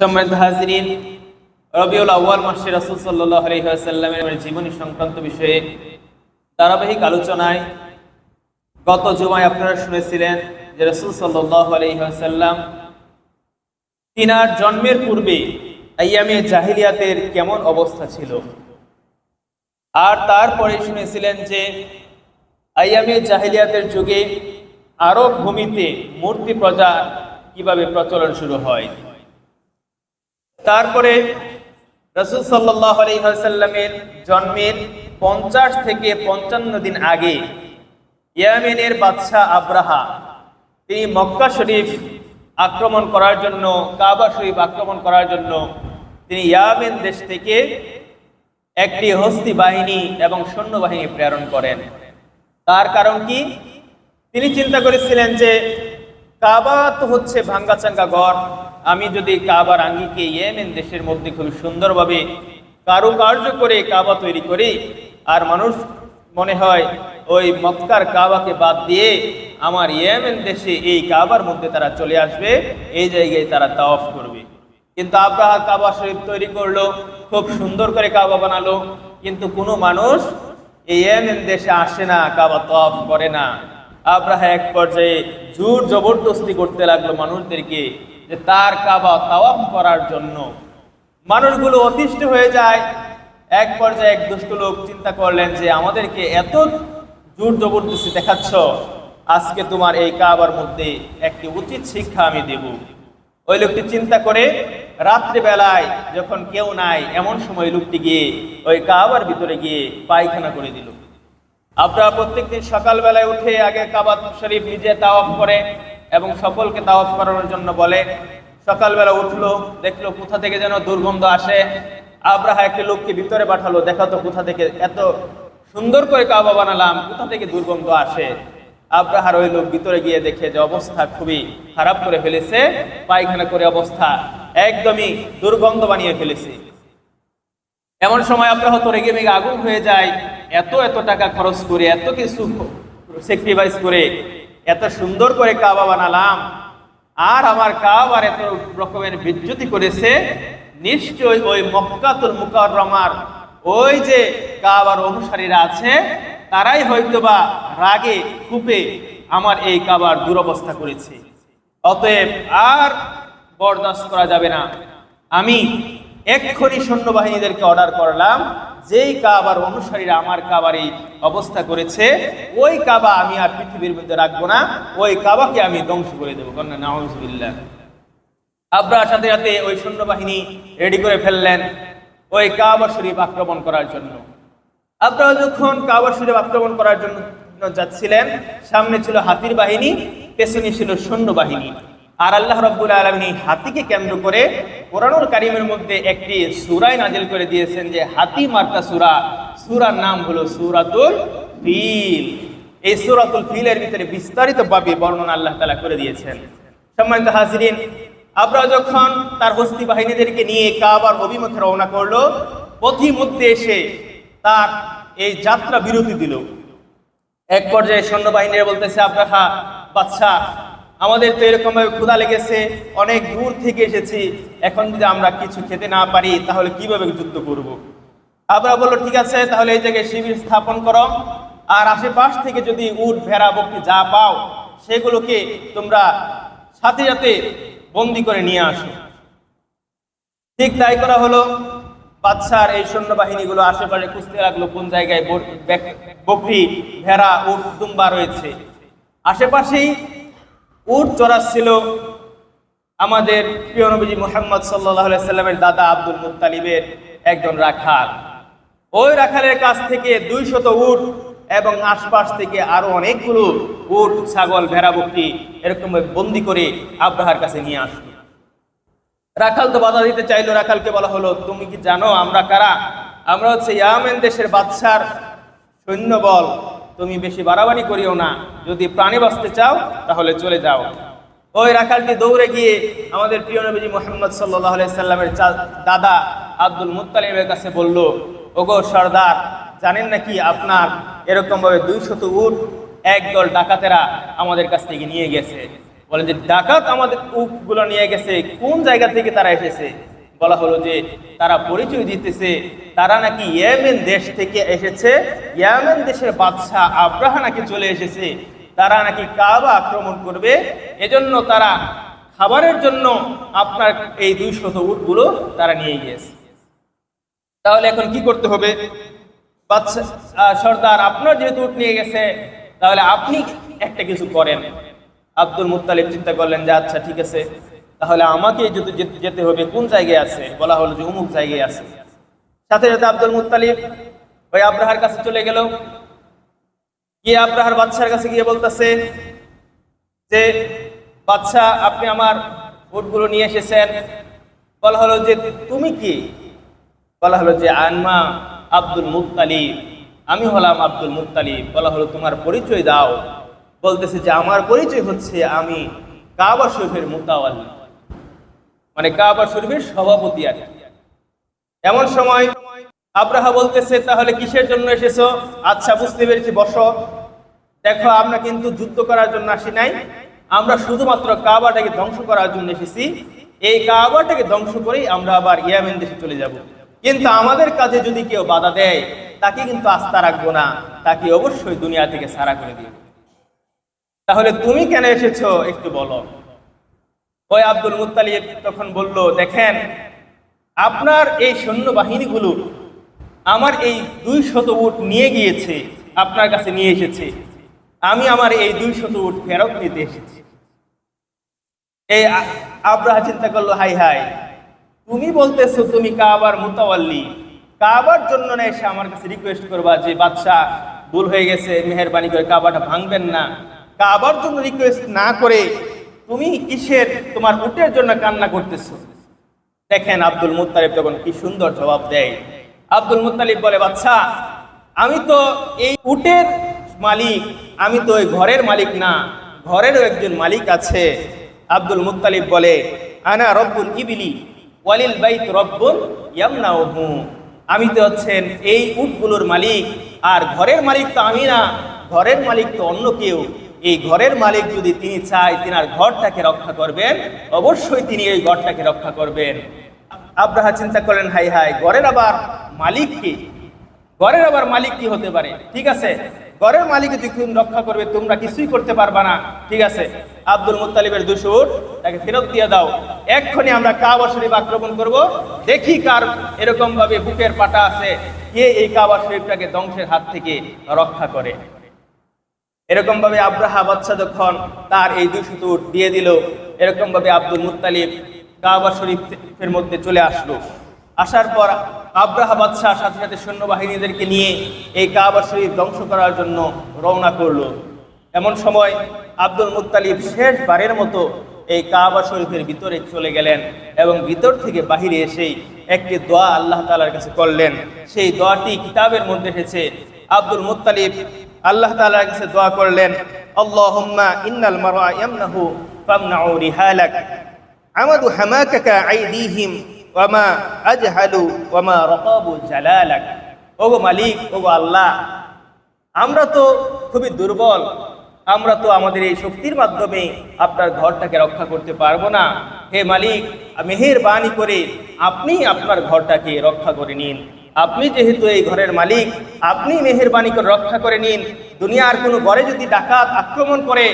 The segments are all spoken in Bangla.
সম্মানিত হাজরিন, রবিউল আউ্য়াল মাসে রাসুল সাল্লাহ আলহিহাসাল্লামের জীবনী সংক্রান্ত বিষয়ে ধারাবাহিক আলোচনায় গত জুমায় আপনারা শুনেছিলেন যে রসুল সাল্লাহ আলহিহাসাল্লাম তিনার জন্মের পূর্বে আইয়ামে জাহিলিয়াতের কেমন অবস্থা ছিল? আর তারপরে শুনেছিলেন যে আইয়ামে জাহিলিয়াতের যুগে আরব ভূমিতে মূর্তি প্রজা কীভাবে প্রচলন শুরু হয়? তারপরে রসুল সাল্লাহ আলহিহাসাল্লামের জন্মের পঞ্চাশ থেকে পঞ্চান্ন দিন আগে ইয়ামেনের বাদশাহ আব্রাহা, তিনি মক্কা শরীফ আক্রমণ করার জন্য, কাবা শরীফ আক্রমণ করার জন্য তিনি ইয়ামেন দেশ থেকে একটি হস্তি বাহিনী এবং সৈন্যবাহিনী প্রেরণ করেন। তার কারণ কি? তিনি চিন্তা করেছিলেন যে কাবা তো হচ্ছে ভাঙ্গাচাঙ্গা গড় আমি যদি কাবার আঙ্গিকে ইয়েমেন দেশের মধ্যে খুব সুন্দরভাবে কারুকার্য করে কাবা তৈরি করি, আর মানুষ মনে হয় ওই মক্কার কাবাকে বাদ দিয়ে আমার ইয়েমেন দেশে এই কাবার মধ্যে তারা চলে আসবে, এই জায়গায় তারা তাওয়াফ করবে। কিন্তু আব্রাহা কাবা শরীফ তৈরি করল, খুব সুন্দর করে কাবা বানালো, কিন্তু কোনো মানুষ এই ইয়েমেন দেশে আসে না, কাবা তফ করে না। আব্রাহা এক পর্যায়ে জোর জবরদস্তি করতে লাগল মানুষদেরকে যে তার কাবা তাওয়াফ করার জন্য। মানুষগুলো অতিষ্ঠ হয়ে যায়। এক পর্যায়ে এক দুষ্ট লোক চিন্তা করলেন যে, আমাদেরকে এত জোর জবরদস্তি দেখাচ্ছ, আজকে তোমার এই কাবার মধ্যে একটি উচিত শিক্ষা আমি দেব। ওই লোকটি চিন্তা করে রাত্রিবেলায় যখন কেউ নাই, এমন সময় লোকটি গিয়ে ওই কাবার ভিতরে গিয়ে পায়খানা করে দিল। আপনারা প্রত্যেকদিন সকালবেলায় উঠে আগে কাবাত শরীফ নিজে তাওয়াফ করে এবং সকলকে তাওয়াফ করানোর জন্য বলে, সকালবেলা উঠল, দেখল কোথা থেকে যেন দুর্গন্ধ আসে। আব্রাহা একটি লোককে ভিতরে পাঠালো দেখাতো কোথা থেকে এত সুন্দর করে কাবা বানালাম, কোথা থেকে দুর্গন্ধ আসে। আব্রাহার ওই লোক ভিতরে গিয়ে দেখে যে অবস্থা খুবই খারাপ করে ফেলেছে, পায়খানা করে অবস্থা একদমই দুর্গন্ধ বানিয়ে ফেলেছে। এমন সময় আব্রাহ তো রেগে মেগে আগুন হয়ে যায় এত এত টাকা খরচ করে, এত কিছু স্যাক্রিফাইস করে, এত সুন্দর করে কাবা বানালাম। আর আমার কাবার এত রকমের বিদ্যুতি করেছে নিশ্চয় ওই মক্কাতুল মুকাররমার, ওই যে কাবার অনুসারীরা আছে, তারাই হয়তোবা রাগে কূপে আমার এই কাবার দুরবস্থা করেছে। অতএব আর বরদাস্ত করা যাবে না। আমি এক্ষুনি সৈন্যবাহিনীদেরকে অর্ডার করলাম। যেই কাবার অনুসারীরা আমার কাবার এই অবস্থা করেছে, ওই কাবা আমি আর পৃথিবীর মধ্যে রাখব না, ওই কাবাকে আমি ধ্বংস করে দেবো। কন্যা, নাউজুবিল্লাহ। আব্রাহার সাথে সাথে ওই সৈন্যবাহিনী রেডি করে ফেললেন ওই কাবা শরীফ আক্রমণ করার জন্য। আব্রাহ যখন কাবা শরীফ আক্রমণ করার জন্য যাচ্ছিলেন, সামনে ছিল হাতির বাহিনী, পেছনে ছিল সৈন্যবাহিনী। আর আল্লাহ রব্বুল আলমিনী হাতিকে কেন্দ্র করে কোরআনুল কারিমের মধ্যে একটি সুরাই নাজিল করে দিয়েছেন যে হাতি মার্কা সুরা। সুরার নাম হলো সুরাতুল ফিল। এই সুরাতুল ফিলের ভিতরে বিস্তারিত ভাবে বর্ণনা আল্লাহ তালা করে দিয়েছেন। সম্মানিত হাজিরিন আব্রাহ যখন তার হস্তি বাহিনীদেরকে নিয়ে কাবার অভিমুখে রওনা করল পথি মধ্যে এসে তার এই যাত্রা বিরতি দিল। এক পর্যায়ে সৈন্যবাহিনীরা বলতেছে আব্রাহা বাচ্চা আমাদের তো এরকমভাবে ক্ষুধা লেগেছে, অনেক দূর থেকে এসেছি। এখন যদি আমরা কিছু খেতে না পারি, তাহলে কীভাবে যুদ্ধ করব। আবরা বলল, ঠিক আছে, তাহলে এই জায়গায় শিবির স্থাপন করো। আর আশেপাশ থেকে যদি উট, ভেড়া, বকরি যা পাও, সেগুলোকে তোমরা সাথে সাথে বন্দি করে নিয়ে আসো। ঠিক তাই করা হলো। বাদশার এই সৈন্যবাহিনীগুলো আশেপাশে খুঁজতে লাগল, কোন জায়গায় বকরি, ভেড়া, উট, দুম্বা রয়েছে। আশেপাশেই উট চড়াচ্ছিল আমাদের প্রিয় নবীজি মোহাম্মদ সাল্লাহ সাল্লামের দাদা আব্দুল মুত্তালিবের একজন রাখাল। ওই রাখালের কাছ থেকে দুইশত উট এবং আশপাশ থেকে আরও অনেকগুলো উট, ছাগল, ভেড়া, বকরি এরকম বন্দি করে আব্রাহার কাছে নিয়ে আসলো। রাখাল তো বাধা দিতে চাইলো, রাখালকে বলা হলো, তুমি কি জানো আমরা কারা? আমরা হচ্ছে ইয়ামেন দেশের বাদশার সৈন্যবল। তুমি বেশি বাড়াবাড়ি করিও না। যদি প্রাণী বাঁচতে চাও, তাহলে চলে যাও। ওই রাখালটি দৌড়ে গিয়ে আমাদের প্রিয় নবীজি মোহাম্মদ সাল্লাহ সাল্লামের দাদা আব্দুল মুত্তালিবের কাছে বলল, ওগো সর্দার, জানেন নাকি আপনার এরকম ভাবে দুইশত উট একদল ডাকাতেরা আমাদের কাছ থেকে নিয়ে গেছে? বলেন যে, ডাকাত আমাদের উটগুলো নিয়ে গেছে, কোন জায়গা থেকে তারা এসেছে? বলা হলো যে তারা পরিচয় দিতেছে, তারা নাকি ইয়েমেন দেশ থেকে এসেছে। ইয়েমেন দেশের বাদশাহ আব্রাহা নাকি চলে এসেছে, তারা নাকি কাবা আক্রমণ করবে। এজন্য তারা খাবারের জন্য আপনার এই দুই শত উটগুলো তারা নিয়ে গিয়েছে। তাহলে এখন কি করতে হবে? বাচ্চা সর্দার, আপনার যেহেতু উট নিয়ে গেছে, তাহলে আপনি একটা কিছু করেন। আব্দুল মুত্তালিব চিন্তা করলেন যে আচ্ছা ঠিক আছে। তাহলে আমাকে যদি যেতে- হবে কোন জায়গায় আছে? বলা হলো যে অমুক জায়গায় আছে। সাথে সাথে আব্দুল মুত্তালিব ওই আব্রাহার কাছে চলে গেল। গিয়ে আব্রাহার বাদশার কাছে গিয়ে বলতেছে যে বাদশাহ আপনি আমার উটগুলো নিয়ে এসেছেন। বলা হলো যে, তুমি কি? বলা হলো যে আনমা আব্দুল মুত্তালিব। আমি হলাম আব্দুল মুত্তালিব। বলা হলো, তোমার পরিচয় দাও। বলতেছে যে, আমার পরিচয় হচ্ছে আমি কাবা শরীফের মুতাওয়াল্লি। মানে কাবা শরীফের সভাপতি আর এমন সময় আব্রাহা বলতেছে, তাহলে কিসের জন্য এসেছ? আচ্ছা বুঝতে পেরেছি, বসো। দেখো, আমরা কিন্তু যুদ্ধ করার জন্য আসি নাই। আমরা শুধুমাত্র কাবাটাকে ধ্বংস করার জন্য এসেছি। এই কাবাটাকে ধ্বংস করেই আমরা আবার ইয়ামেন দেশে চলে যাব। কিন্তু আমাদের কাজে যদি কেউ বাধা দেয়, তাকে কিন্তু আস্থা রাখব না। তাকে অবশ্যই দুনিয়া থেকে সারা করে দিব। তাহলে তুমি কেন এসেছ? একটু বলো। ওই আব্দুল মুত্তালিব তখন বলল, দেখেন, আপনার এই সৈন্যবাহিনীগুলো আমার এই দুই শত উট নিয়ে গিয়েছে, আপনার কাছে নিয়ে এসেছে। আমি আমার এই দুই শত উট ফেরত নিতে এসেছি। এই আব্রাহা চিন্তা করল, হাই হাই, তুমি বলতেছো তুমি কাবার মুতাওয়াল্লি। কাবার জন্য না এসে আমার কাছে রিকোয়েস্ট করবা যে বাদশাহ ভুল হয়ে গেছে, মেহরবানি করে কাবাটা ভাঙবেন না। কাবার জন্য রিকোয়েস্ট না করে তুমি কিসের? তোমার উটের জন্য কান্না করতেছ। দেখেন আব্দুল মুত্তালিব তখন কি সুন্দর জবাব দেয়। আব্দুল মুত্তালিব বলে, বাচ্চা, আমি তো এই উটের মালিক, আমি তো ওই ঘরের মালিক না, ঘরেরও একজন মালিক আছে। আব্দুল মুত্তালিব বলে, আনা রব্বুল ইবিলি, ওয়ালিল বাইত রব্বুল ইয়ামনাউহু। আমি তো হচ্ছেন এই উটগুলোর মালিক, আর ঘরের মালিক তো আমি না, ঘরের মালিক তো অন্য কেউ। এই ঘরের মালিক যদি তিনি চায় তিনার ঘরটাকে রক্ষা করবেন, অবশ্যই তিনি এই ঘরটাকে রক্ষা করবেন। আব্রাহা চিন্তা করলেন, হাই হাই, ঘরের আবার মালিক কি? ঘরের আবার মালিক কি হতে পারে? ঠিক আছে, ঘরের মালিক যখন রক্ষা করবে, তোমরা কিছুই করতে পারবা না। ঠিক আছে, আব্দুল মুত্তালিবের দুশোর তাকে ফেরত দিয়ে দাও। এক্ষণে আমরা কাবা শরীফ আক্রমণ করব। দেখি কার এরকম ভাবে বুকের পাটা আছে। কে এই কাবা শরীফটাকে ধ্বংসের হাত থেকে রক্ষা করে? এরকম ভাবে আব্রাহা বাচ্চা যখন তার এই উট দিয়ে দিল এরকম ভাবে আব্দুল মুত্তালিব কাবা শরীফের মধ্যে চলে আসলো। আসার পর আব্রাহা বাদশাহ সাথে সাথে সৈন্যবাহিনীদেরকে নিয়ে এই কাবা শরীফ ধ্বংস করার জন্য রওনা করল। এমন সময় আব্দুল মুত্তালিব শেষবারের মতো এই কাবা শরীফের ভিতরে চলে গেলেন এবং ভিতর থেকে বাহিরে এসেই একটি দোয়া আল্লাহ তাআলার কাছে করলেন। সেই দোয়াটি কিতাবের মধ্যে এসেছে, আব্দুল মুত্তালিব আল্লাহ তাআলার কাছে দোয়া করলেন, আল্লাহুম্মা ইন্নাল মারআ ইয়ামনাহু ফামনাউ রিহালাক আমাদু হামাকাকা আইদিহিম ওয়ামা আজহালু ওয়ামা রাকাবু জালালাক। ওগো মালিক, ওগো আল্লাহ, আমরা তো খুবই দুর্বল। আমরা তো আমাদের এই শক্তির মাধ্যমে আপনার ঘরটাকে রক্ষা করতে পারব না। হে মালিক মেহেরবানি করে আপনি আপনার ঘরটাকে রক্ষা করে নিন। আপনি যেহেতু এই ঘরের মালিক, আপনি মেহেরবানি করে রক্ষা করে নিন। দুনিয়ার কোনো ঘরে যদি ডাকাত আক্রমণ করে,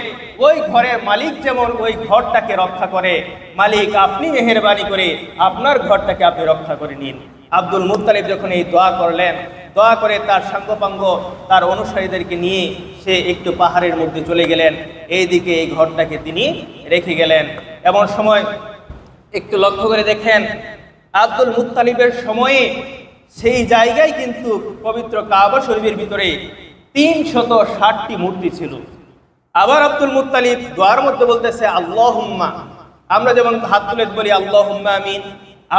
ওই ঘরের মালিক যেমন ওই ঘরটাকে রক্ষা করে। মালিক, আপনি মেহেরবানি করে আপনার ঘরটাকে আপনি রক্ষা করে নিন। আব্দুল মুত্তালিব যখন এই দোয়া করলেন, দোয়া করে তার সাঙ্গপাঙ্গ, তার অনুসারীদেরকে নিয়ে সে একটু পাহাড়ের মধ্যে চলে গেলেন। এইদিকে এই ঘরটাকে তিনি রেখে গেলেন। এমন সময় একটু লক্ষ্য করে দেখেন, আব্দুল মুত্তালিবের সময়ে সেই জায়গায় কিন্তু পবিত্র কাবা শরীফের ভিতরে তিন শত ষাটটি মূর্তি ছিল। আবার আব্দুল মুতালিব দোয়ার মধ্যে বলতেছে, আল্লাহুম্মা। আমরা যেমন হাত তুলে বলি, আল্লাহুম্মা আমিন।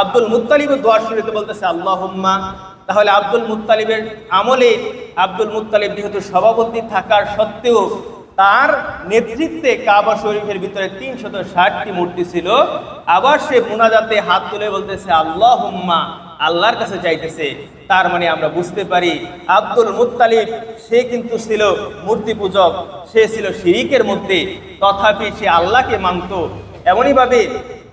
আব্দুল মুতালিব দোয়ার শুরুতে বলতেছে, আল্লাহুম্মা। তাহলে আব্দুল মুতালিবের আমলে আব্দুল মুতালিব যেহেতু সভাপতি থাকার সত্ত্বেও তার নেতৃত্বে কাবা শরীফের ভিতরে তিনশত ষাটটি মূর্তি ছিল। আবার সে মুনাজাতে হাত তুলে বলতেছে আল্লাহ হুম্মা আল্লাহর কাছে চাইতেছে। তার মানে আমরা বুঝতে পারি, আব্দুল মুত্তালিব, সে কিন্তু ছিল মূর্তি পূজক, সে ছিল শিরিকের মধ্যে তথাপি সে আল্লাহকে মানত। এমনইভাবে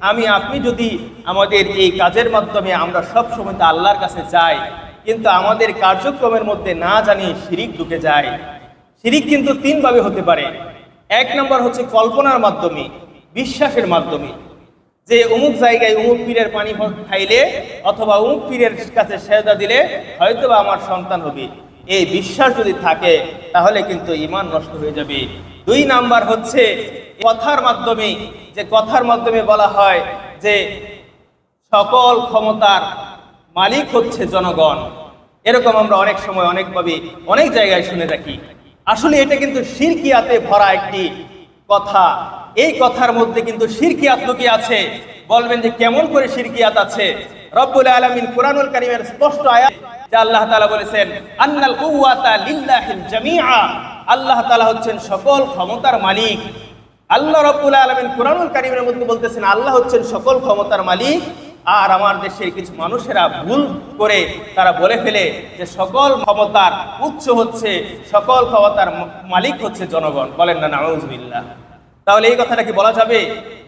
আমি, আপনি যদি আমাদের এই কাজের মাধ্যমে আমরা সব সময় তো আল্লাহর কাছে যাই, কিন্তু আমাদের কার্যক্রমের মধ্যে না জানি শিরিক ঢুকে যায়। শিরিক কিন্তু তিনভাবে হতে পারে। এক নম্বর হচ্ছে কল্পনার মাধ্যমে, বিশ্বাসের মাধ্যমে। যে অমুক জায়গায় অমুক পীরের পানি খাইলে অথবা অমুক পীরের কাছে সেজদা দিলে হয়তো আমার সন্তান হবে। এই বিশ্বাস যদি থাকে, তাহলে কিন্তু ইমান নষ্ট হয়ে যাবে। দুই নাম্বার হচ্ছে কথার মাধ্যমে, যে কথার মাধ্যমে বলা হয় যে সকল ক্ষমতার মালিক হচ্ছে জনগণ। এরকম আমরা অনেক সময় অনেকভাবে অনেক জায়গায় শুনে থাকি। আসলে এটা কিন্তু শিরকিয়াতে ভরা একটি কথা। এই কথার মধ্যে কিন্তু শিরকিয়াত লুকিয়ে আছে। বলবেন যে কেমন করে শিরকিয়াত আছে? রব্বুল আলামিন কুরআনুল কারীমের স্পষ্ট আয়াত যে আল্লাহ তাআলা বলেছেন, আন্নাল কুওয়াতা লিল্লাহিল জামিআ। আল্লাহ তাআলা হচ্ছেন সকল ক্ষমতার মালিক। আল্লাহ রব্বুল আলমিন কোরআনুল কারিমের মধ্যে বলতেছেন, আল্লাহ হচ্ছেন সকল ক্ষমতার মালিক। আর আমার দেশের কিছু মানুষেরা ভুল করে তারা বলে ফেলে যে সকল ক্ষমতার উচ্চ হচ্ছে, সকল ক্ষমতার মালিক হচ্ছে জনগণ। বলেন না, নাউজবিল্লাহ। তাহলে এই কথাটা কি বলা যাবে?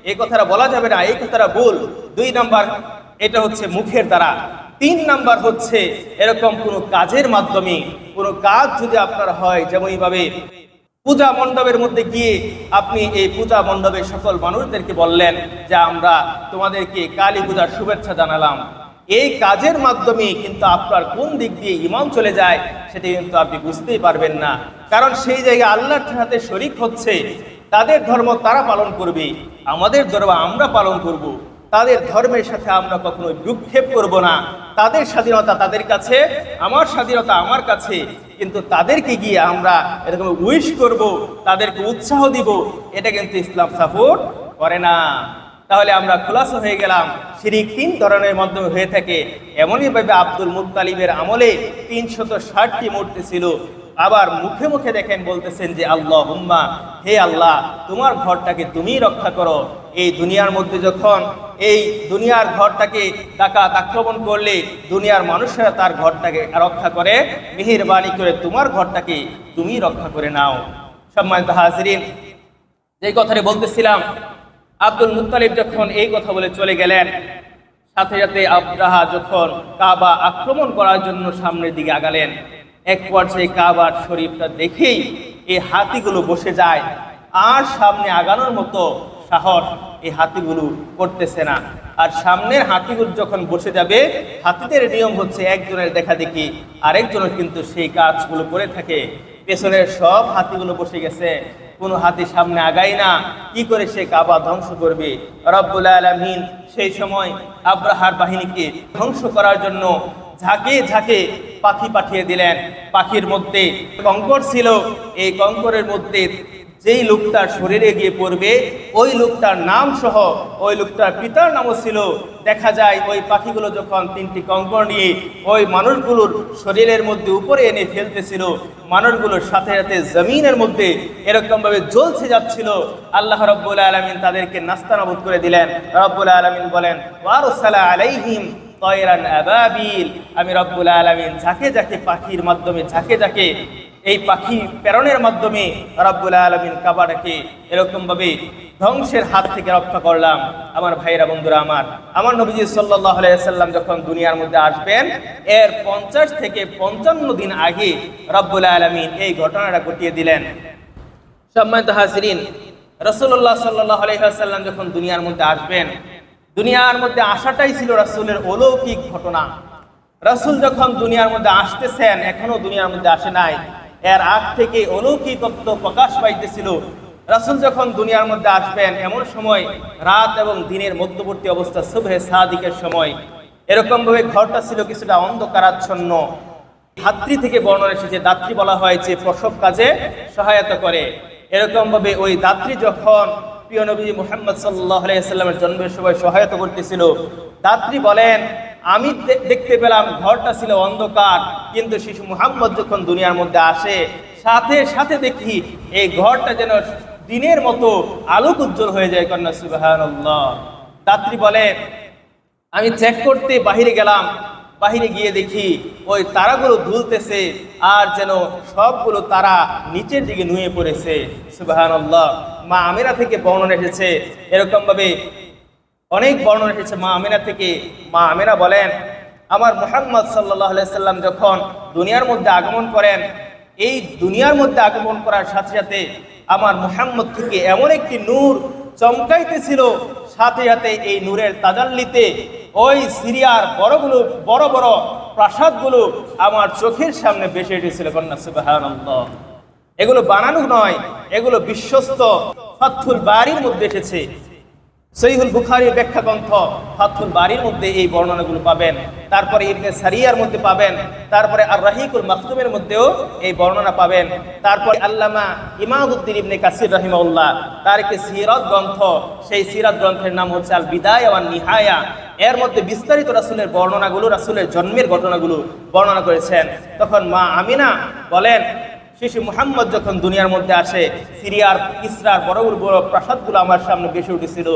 এই কথাটা বলা যাবে না, এই কথাটা ভুল। দুই নাম্বার, এটা হচ্ছে মুখের দ্বারা। তিন নাম্বার হচ্ছে এরকম কোনো কাজের মাধ্যমে, কোনো কাজ যদি আপনার হয় যেমন এইভাবে পূজা মণ্ডপের মধ্যে গিয়ে আপনি এই পূজা মণ্ডপের সকল মানুষদেরকে বললেন যে আমরা তোমাদেরকে কালী পূজার শুভেচ্ছা জানালাম এই কাজের মাধ্যমে কিন্তু আপনার কোন দিক দিয়ে ইমাম চলে যায় সেটা কিন্তু আপনি বুঝতেই পারবেন না কারণ সেই জায়গায় আল্লাহর সাথে শরিক হচ্ছে, তাদের ধর্ম তারা পালন করবে, আমাদের ধর্ম আমরা পালন করব। তাদের ধর্মের সাথে আমরা কখনো ভ্রুক্ষেপ করব না। তাদের স্বাধীনতা তাদের কাছে, আমার স্বাধীনতা আমার কাছে। কিন্তু তাদেরকে গিয়ে আমরা এরকম উইশ করব, তাদেরকে উৎসাহ দিব, এটা কিন্তু ইসলাম সাপোর্ট করে না। তাহলে আমরা খোলাসা হয়ে গেলাম। শিরিক তিন ধরনের মাধ্যমে হয়ে থাকে। এমনইভাবে আব্দুল মুত্তালিবের আমলে তিনশত ষাটটি মূর্তি ছিল। আবার মুখে মুখে দেখেন বলতেছেন যে আল্লাহ হুম্মা হে আল্লাহ, তোমার ঘরটাকে তুমি রক্ষা করো। এই দুনিয়ার মধ্যে যখন এই দুনিয়ার ঘরটাকে ডাকাত আক্রমণ করলে দুনিয়ার মানুষেরা তার ঘরটাকে রক্ষা করে, মেহেরবানি করে তোমার ঘরটাকে তুমি রক্ষা করে নাও। সম্মানিত হাজরিন যে কথাটি বলতেছিলাম, আব্দুল মুত্তালিব যখন এই কথা বলে চলে গেলেন, সাথে সাথে আব্রাহা যখন কাবা আক্রমণ করার জন্য সামনের দিকে আগালেন, এক পর্যায়ে কাবার শরীফটা দেখেই এই হাতিগুলো বসে যায়, আর সামনে আগানোর মতো সাহস এই হাতিগুলো করতেছে না। আর সামনের হাতিগুলো যখন বসে যাবে, হাতিদের নিয়ম হচ্ছে একজনের দেখা দেখি, আরেকজনের কিন্তু সেই কাজগুলো করে থাকে। পেছনের সব হাতিগুলো বসে গেছে। কোনো হাতি সামনে আগায় না। কি করে সে কাবা ধ্বংস করবে? রব্বুল আলমিন সেই সময় আব্রাহার বাহিনীকে ধ্বংস করার জন্য ঝাঁকে ঝাঁকে পাখি পাঠিয়ে দিলেন। পাখির মধ্যে কঙ্কর ছিল। এই কঙ্করের মধ্যে যেই লোকটার শরীরে গিয়ে পড়বে, ওই লোকটার নাম সহ ওই লোকটার পিতার নামও ছিল। দেখা যায় ওই পাখিগুলো যখন তিনটি কঙ্কর নিয়ে ওই মানুষগুলোর শরীরের মধ্যে উপরে এনে ফেলতেছিল, মানুষগুলোর সাথে সাথে জমিনের মধ্যে এরকমভাবে জ্বলছে যাচ্ছিল। আল্লাহ রব্বুল আলমিন তাদেরকে নাস্তানাবুদ করে দিলেন। রব্বুল আলমিন বলেন, ওয়ারসালা আলাইহিম আমি রব্বুল আলমিন ঝাঁকে ঝাঁকে পাখির মাধ্যমে ঝাঁকে ঝাঁকে এই পাখি প্রেরণের মাধ্যমে রব্বুল আলমিন কাবাটাকে এরকমভাবে ধ্বংসের হাত থেকে রক্ষা করলাম। আমার ভাইরা বন্ধুরা আমার আমার নবীজি সাল্লাহ সাল্লাম যখন দুনিয়ার মধ্যে আসবেন, এর পঞ্চাশ থেকে পঞ্চান্ন দিন আগে রব্বুল আলমিন এই ঘটনাটা ঘটিয়ে দিলেন। সম্মানিত হাসরিন রসুল্লাহ সাল্লাহ আলহিহাসাল্লাম যখন দুনিয়ার মধ্যে আসবেন, দুনিয়ার মধ্যে আসাটাই ছিল রাসূলের অলৌকিক ঘটনা। রাসূল যখন দুনিয়ার মধ্যে আসতেছেন, এখনও দুনিয়ার মধ্যে আসে নাই। এর আগ থেকে অলৌকিকত্ব প্রকাশ পাইতেছিল। রাসুল যখন দুনিয়ার মধ্যে আসবেন, এমন সময় রাত এবং দিনের মধ্যবর্তী অবস্থা শুভে সাদিকের সময়। এরকম ভাবে ঘরটা ছিল কিছুটা অন্ধকারাচ্ছন্ন। ধাত্রী থেকে বর্ণনা এসেছে দাত্রী বলা হয় যে প্রসব কাজে সহায়তা করে। এরকম ভাবে ওই দাত্রী যখন প্রিয় নবী মোহাম্মদ সাল্লাহ আলাইসাল্লামের জন্মের সময় সহায়তা করতেছিল দাত্রী বলেন আমি দেখতে পেলাম ঘরটা ছিল অন্ধকার, কিন্তু শিশু মুহাম্মদ যখন দুনিয়ার মধ্যে আসে, সাথে সাথে দেখি এই ঘরটা যেন দিনের মতো আলোক উজ্জ্বল হয়ে যায় কন্যা সুবাহ দাত্রী বলে, আমি চেক করতে বাহিরে গেলাম, বাহিরে গিয়ে দেখি ওই তারাগুলো দুলতেছে আর যেন সবগুলো তারা নিচের দিকে নুয়ে পড়েছে সুবাহান মা আমেরা থেকে বর্ণনা এসেছে এরকম ভাবে অনেক বর্ণনা এসেছে মা আমিনা থেকে। মা আমিনা বলেন, আমার মোহাম্মদ সাল্লাহ সাল্লাম যখন দুনিয়ার মধ্যে আগমন করেন, এই দুনিয়ার মধ্যে আগমন করার সাথে সাথে আমার মোহাম্মদ থেকে এমন একটি নূর চমকাইতেছিল, সাথে সাথে এই নূরের তাজাল্লিতে ওই সিরিয়ার বড়গুলো, বড় বড় প্রাসাদগুলো আমার চোখের সামনে বেসে উঠেছিল। কন্যা সুবাহ এগুলো বানানো নয়, এগুলো বিশ্বস্ত ফাথুল বাড়ির মধ্যে এসেছে। সহিহুল বুখারীর ব্যাখ্যা গ্রন্থ ফাতুল বাড়ির মধ্যে এই বর্ণনাগুলো পাবেন। তারপরে ইবনে সারিয়ার মধ্যে পাবেন। তারপরে আর রাহিকুল মাকতুমের মধ্যেও এই বর্ণনা পাবেন। তারপরে আল্লামা ইমাদুদ্দিন ইবনে কাসির রহিমাউল্লাহ তার একটি সিরাত গ্রন্থ, সেই সিরাত গ্রন্থের নাম হচ্ছে আল বিদায় ওয়ান নিহায়া। এর মধ্যে বিস্তারিত রাসূলের বর্ণনাগুলো, রাসূলের জন্মের ঘটনাগুলো বর্ণনা করেছেন। তখন মা আমিনা বলেন শিশু মুহাম্মদ যখন দুনিয়ার মধ্যে আসে, সিরিয়ার, ইসরার বড় বড় প্রাসাদগুলো আমার সামনে বেশি উঠেছিল।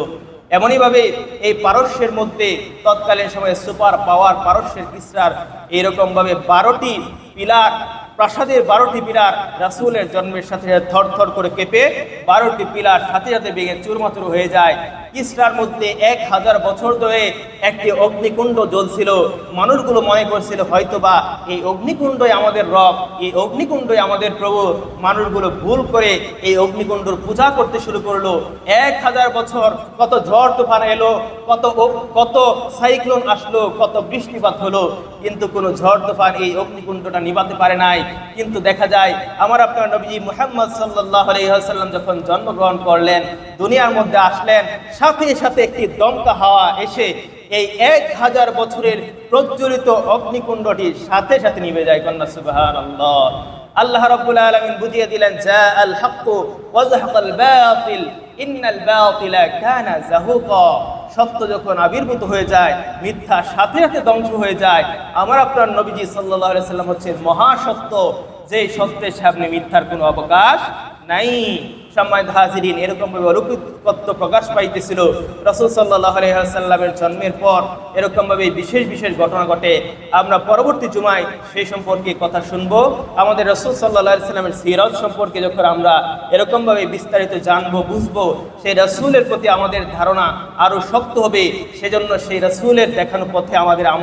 এমনইভাবে এই পারস্যের মধ্যে তৎকালীন সময়ে সুপার পাওয়ার পারস্যের ইসরার এইরকমভাবে বারোটি পিলার, প্রাসাদের বারোটি পিলার রাসূলের জন্মের সাথে সাথে থর থর করে কেঁপে বারোটি পিলার সাথে সাথে ভেঙে চুরমাচুর হয়ে যায়। ইসরার মধ্যে এক হাজার বছর ধরে একটি অগ্নিকুণ্ড জ্বলছিল। মানুষগুলো মনে করছিল হয়তোবা এই অগ্নিকুণ্ডই আমাদের রব, এই অগ্নিকুণ্ডই আমাদের প্রভু। মানুষগুলো ভুল করে এই অগ্নিকুণ্ডর পূজা করতে শুরু করল। এক হাজার বছর কত ঝড় তুফান এলো, কত কত সাইক্লোন আসলো, কত বৃষ্টিপাত হলো। কিন্তু কোনো ঝড় তুফান এই অগ্নিকুণ্ডটা নিভাতে পারে নাই। কিন্তু দেখা যায়, আমার আপনার নবীজি মুহাম্মদ সাল্লাহ আলহিহাসাল্লাম যখন জন্মগ্রহণ করলেন, দুনিয়ার মধ্যে আসলেন সাথে সাথে একটি দমকা হাওয়া এসে এই এক হাজার বছরের প্রজ্বলিত অগ্নিকুণ্ডটির সাথে সাথে নিভে যায়, কন্যা সুবাহান আল্লাহ রাব্বুল আলামিন বুঝিয়ে দিলেন জা আল হাক্কু ওয়া যাহাকাল বাতিল, ইন্নাল বাতিলা কানা যাহুকা সত্য যখন আবির্ভূত হয়ে যায়, মিথ্যা সাথে সাথে ধ্বংস হয়ে যায়। আমার আপনার নবীজি আলাইহি সাল্লাম হচ্ছে মহাসত্য। যে সত্যের সামনে মিথ্যার কোনো অবকাশ নাই। হাজিরিন প্রকাশ পাইতেছিল। রসুল সাল্লাহ জন্মের পর বিশেষ বিশেষ ঘটনা ঘটে। আমরা পরবর্তী জুমায় সেই সম্পর্কে কথা শুনব। আমাদের রসুল সাল্লাহ সিরত সম্পর্কে যখন আমরা এরকম ভাবে বিস্তারিত জানব, বুঝব, সেই রসুলের প্রতি আমাদের ধারণা আরও শক্ত হবে। সেজন্য সেই রসুলের দেখানো পথে আমাদের আম-